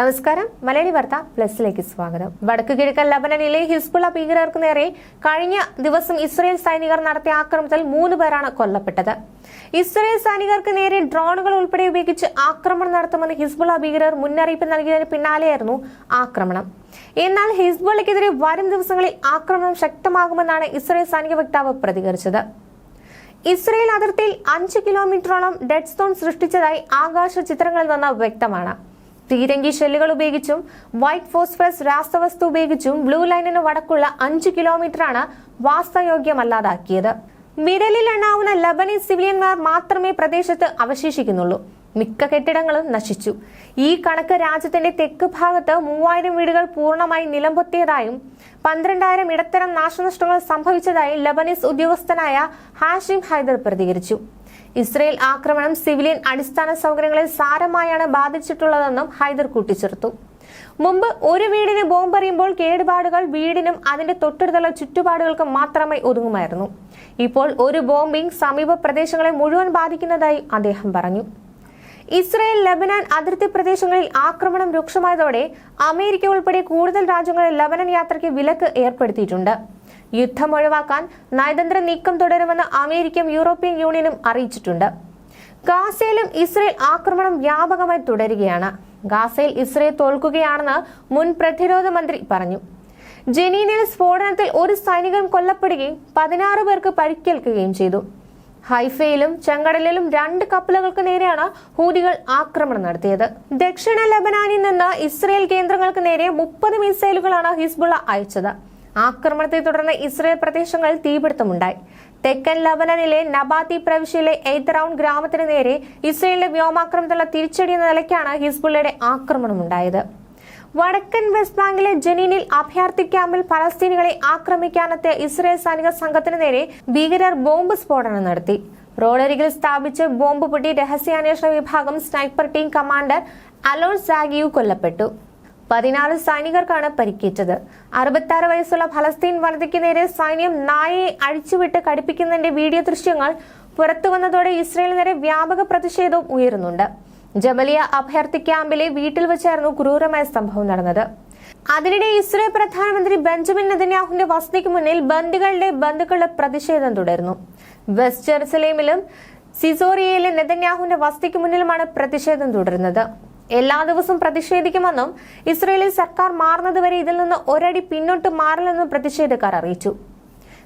നമസ്കാരം. മലയാളി വാർത്ത പ്ലസിലേക്ക് സ്വാഗതം. വടക്കു കിഴക്കൻ ലബനനിലെ ഹിസ്ബുള ഭീകരർക്ക് നേരെ കഴിഞ്ഞ ദിവസം ഇസ്രയേൽ സൈനികർ നടത്തിയ ആക്രമണത്തിൽ മൂന്ന് പേരാണ് കൊല്ലപ്പെട്ടത്. ഇസ്രയേൽ സൈനികർക്ക് നേരെ ഡ്രോണുകൾ ഉൾപ്പെടെ ഉപയോഗിച്ച് ആക്രമണം നടത്തുമെന്ന് ഹിസ്ബുള ഭീകരർ മുന്നറിയിപ്പ് നൽകിയതിന് പിന്നാലെയായിരുന്നു ആക്രമണം. എന്നാൽ ഹിസ്ബുള്ളക്കെതിരെ വരും ദിവസങ്ങളിൽ ആക്രമണം ശക്തമാകുമെന്നാണ് ഇസ്രയേൽ സൈനിക വക്താവ് പ്രതികരിച്ചത്. ഇസ്രയേൽ അതിർത്തിയിൽ അഞ്ച് കിലോമീറ്ററോളം ഡെഡ് സോൺ സൃഷ്ടിച്ചതായി ആകാശ ചിത്രങ്ങളിൽ നിന്ന് വ്യക്തമാണ്. പീരങ്കി ഷെല്ലുകൾ ഉപയോഗിച്ചും വൈറ്റ് ഫോസ്ഫറസ് രാസവസ്തു ഉപയോഗിച്ചും ബ്ലൂ ലൈനിന് വടക്കുള്ള അഞ്ച് കിലോമീറ്ററാണ് വാസയോഗ്യമല്ലാതാക്കിയത് വിരലിൽ എണ്ണാവുന്ന ലബനീസ് സിവിലിയന്മാർ മാത്രമേ പ്രദേശത്ത് അവശേഷിക്കുന്നുള്ളൂ. മിക്ക കെട്ടിടങ്ങളും നശിച്ചു. ഈ കണക്ക് രാജ്യത്തിന്റെ തെക്ക് ഭാഗത്ത് മൂവായിരം വീടുകൾ പൂർണമായി നിലംപൊത്തിയതായും പന്ത്രണ്ടായിരം ഇടത്തരം നാശനഷ്ടങ്ങൾ സംഭവിച്ചതായി ലബനീസ് ഉദ്യോഗസ്ഥനായ ഹാഷിം ഹൈദർ പ്രതികരിച്ചു. ഇസ്രയേൽ ആക്രമണം സിവിലിയൻ അടിസ്ഥാന സൗകര്യങ്ങളെ സാരമായാണ് ബാധിച്ചിട്ടുള്ളതെന്നും ഹൈദർ കൂട്ടിച്ചേർത്തു. മുമ്പ് ഒരു വീടിന് ബോംബെറിയുമ്പോൾ കേടുപാടുകൾ വീടിനും അതിന്റെ തൊട്ടടുത്തുള്ള ചുറ്റുപാടുകൾക്കും മാത്രമേ ഒതുങ്ങുമായിരുന്നു. ഇപ്പോൾ ഒരു ബോംബിംഗ് സമീപ പ്രദേശങ്ങളെ മുഴുവൻ ബാധിക്കുന്നതായി അദ്ദേഹം പറഞ്ഞു. ഇസ്രയേൽ ലബനാൻ അതിർത്തി പ്രദേശങ്ങളിൽ ആക്രമണം രൂക്ഷമായതോടെ അമേരിക്ക ഉൾപ്പെടെ കൂടുതൽ രാജ്യങ്ങളിൽ ലബനൻ യാത്രയ്ക്ക് വിലക്ക് ഏർപ്പെടുത്തിയിട്ടുണ്ട്. യുദ്ധം ഒഴിവാക്കാൻ നയതന്ത്ര നീക്കം തുടരുമെന്ന് അമേരിക്കയും യൂറോപ്യൻ യൂണിയനും അറിയിച്ചിട്ടുണ്ട്. ഗാസയിലും ഇസ്രയേൽ ആക്രമണം വ്യാപകമായി തുടരുകയാണ്. ഗാസയിൽ ഇസ്രയേൽ തോൽക്കുകയാണെന്ന് മുൻ പ്രതിരോധ മന്ത്രി പറഞ്ഞു. ജനീനിൽ സ്ഫോടനത്തിൽ ഒരു സൈനികൻ കൊല്ലപ്പെടുകയും പതിനാറ് പേർക്ക് പരിക്കേൽക്കുകയും ചെയ്തു. ഹൈഫയിലും ചെങ്കടലിലും രണ്ട് കപ്പലുകൾക്ക് നേരെയാണ് ഹൂതികൾ ആക്രമണം നടത്തിയത്. ദക്ഷിണ ലബനാനിൽ നിന്ന് ഇസ്രയേൽ കേന്ദ്രങ്ങൾക്ക് നേരെ മുപ്പത് മിസൈലുകളാണ് ഹിസ്ബുള്ള അയച്ചത്. ആക്രമണത്തെ തുടർന്ന് ഇസ്രയേൽ പ്രദേശങ്ങളിൽ തീപിടുത്തമുണ്ടായി. തെക്കൻ ലബനനിലെ നബാത്തി പ്രവിശ്യയിലെ എയ്ത്തറൌണ്ട് ഗ്രാമത്തിന് നേരെ ഇസ്രയേലിന്റെ വ്യോമാക്രമണത്തിലുള്ള തിരിച്ചടി എന്ന നിലയ്ക്കാണ് ഹിസ്ബുള്ളയുടെ ആക്രമണമുണ്ടായത്. വടക്കൻ വെസ്റ്റ് ബാങ്കിലെ ജനീനിൽ അഭയാർത്ഥി ക്യാമ്പിൽ പലസ്തീനികളെ ആക്രമിക്കാനെത്തിയ ഇസ്രയേൽ സൈനിക സംഘത്തിന് നേരെ ഭീകരർ ബോംബ് സ്ഫോടനം നടത്തി. റോഡരികിൽ സ്ഥാപിച്ച് ബോംബ് പൊട്ടി രഹസ്യാന്വേഷണ വിഭാഗം സ്നൈപ്പർ ടീം കമാൻഡർ അലോൺ സാഗിയു കൊല്ലപ്പെട്ടു. പതിനാറ് സൈനികർക്കാണ് പരിക്കേറ്റത്. അറുപത്തി വയസ്സുള്ള ഫലസ്തീൻ വനിതയ്ക്ക് നേരെ സൈന്യം നായയെ അഴിച്ചുവിട്ട് കടിപ്പിക്കുന്നതിന്റെ വീഡിയോ ദൃശ്യങ്ങൾ പുറത്തുവന്നതോടെ ഇസ്രയേലിന് നേരെ വ്യാപക പ്രതിഷേധവും ഉയരുന്നുണ്ട്. ജമലിയ അഭയർത്ഥി ക്യാമ്പിലെ വീട്ടിൽ വെച്ചായിരുന്നു ക്രൂരമായ സംഭവം നടന്നത്. അതിനിടെ ഇസ്രയേൽ പ്രധാനമന്ത്രി ബെഞ്ചമിൻ നെതന്യാഹുവിന്റെ വസതിക്ക് മുന്നിൽ ബന്ദികളുടെ ബന്ധുക്കളുടെ പ്രതിഷേധം തുടരുന്നു. വെസ്റ്റ് ജെറുസലേമിലും സിസോറിയയിലെ നെതന്യാഹുവിന്റെ വസതിക്ക് മുന്നിലുമാണ് പ്രതിഷേധം തുടരുന്നത്. എല്ലാ ദിവസവും പ്രതിഷേധിക്കുമെന്നും ഇസ്രയേലിൽ സർക്കാർ മാറുന്നതുവരെ ഇതിൽ നിന്ന് ഒരടി പിന്നോട്ട് മാറില്ലെന്നും പ്രതിഷേധക്കാർ അറിയിച്ചു.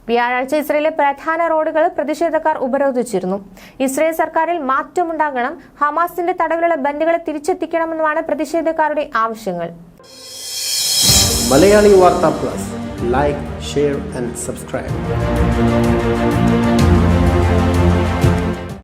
വ്യാഴാഴ്ച ഇസ്രയേലിലെ പ്രധാന റോഡുകൾ പ്രതിഷേധക്കാർ ഉപരോധിച്ചിരുന്നു. ഇസ്രയേൽ സർക്കാരിൽ മാറ്റമുണ്ടാകണം ഹമാസിന്റെ തടവിലുള്ള ബന്ധുക്കളെ തിരിച്ചെത്തിക്കണമെന്നുമാണ് പ്രതിഷേധക്കാരുടെ ആവശ്യങ്ങൾ. മലയാളി വാർത്താ plus. Like share and subscribe